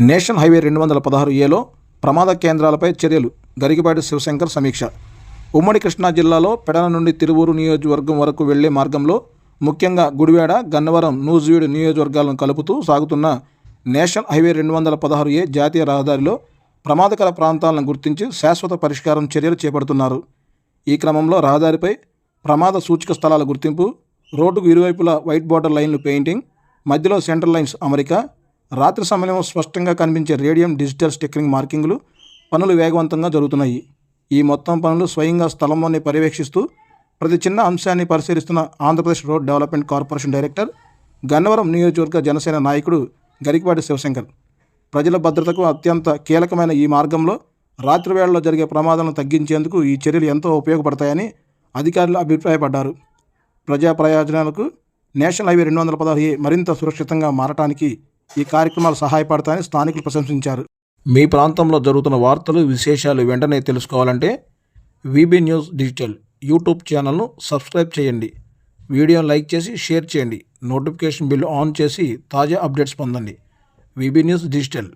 National highway రెండు వందల పదహారు ఏలో ప్రమాద కేంద్రాలపై చర్యలు. గరిగిపాటి శివశంకర్ సమీక్ష. ఉమ్మడి కృష్ణా జిల్లాలో పెడల నుండి తిరువూరు నియోజకవర్గం వరకు వెళ్ళే మార్గంలో ముఖ్యంగా గుడివాడ గన్నవరం నూజివీడు నియోజకవర్గాలను కలుపుతూ సాగుతున్న నేషనల్ హైవే రెండు వందల పదహారు ఏ జాతీయ రహదారిలో ప్రమాదకర ప్రాంతాలను గుర్తించి శాశ్వత పరిష్కారం చర్యలు చేపడుతున్నారు. ఈ క్రమంలో రహదారిపై ప్రమాద సూచిక స్థలాల గుర్తింపు రోడ్డుకు ఇరువైపులా వైట్ బార్డర్ లైన్లు పెయింటింగ్ మధ్యలో సెంట్రల్ లైన్స్ అమరిక రాత్రి సమయంలో స్పష్టంగా కనిపించే రేడియం డిజిటల్ స్టిక్కరింగ్ మార్కింగ్లు పనులు వేగవంతంగా జరుగుతున్నాయి. ఈ మొత్తం పనులు స్వయంగా స్థలంలోనే పర్యవేక్షిస్తూ ప్రతి చిన్న అంశాన్ని పరిశీలిస్తున్న Andhra Pradesh road development corporation director Gannavaram నియోజకవర్గ జనసేన నాయకుడు గరికపాటి శివశంకర్. ప్రజల భద్రతకు అత్యంత కీలకమైన ఈ మార్గంలో రాత్రివేళలో జరిగే ప్రమాదాలను తగ్గించేందుకు ఈ చర్యలు ఎంతో ఉపయోగపడతాయని అధికారులు అభిప్రాయపడ్డారు. ప్రజా ప్రయోజనాలకు నేషనల్ హైవే రెండు వందల పదహారు మరింత సురక్షితంగా మారటానికి ఈ కార్యక్రమాలు సహాయపడతాయని స్థానికులు ప్రశంసించారు. మీ ప్రాంతంలో జరుగుతున్న వార్తలు విశేషాలు వెంటనే తెలుసుకోవాలంటే వీబీ న్యూస్ డిజిటల్ యూట్యూబ్ ఛానల్ను సబ్స్క్రైబ్ చేయండి. వీడియోను లైక్ చేసి షేర్ చేయండి. నోటిఫికేషన్ బిల్ ఆన్ చేసి తాజా అప్డేట్స్ పొందండి. VB news digital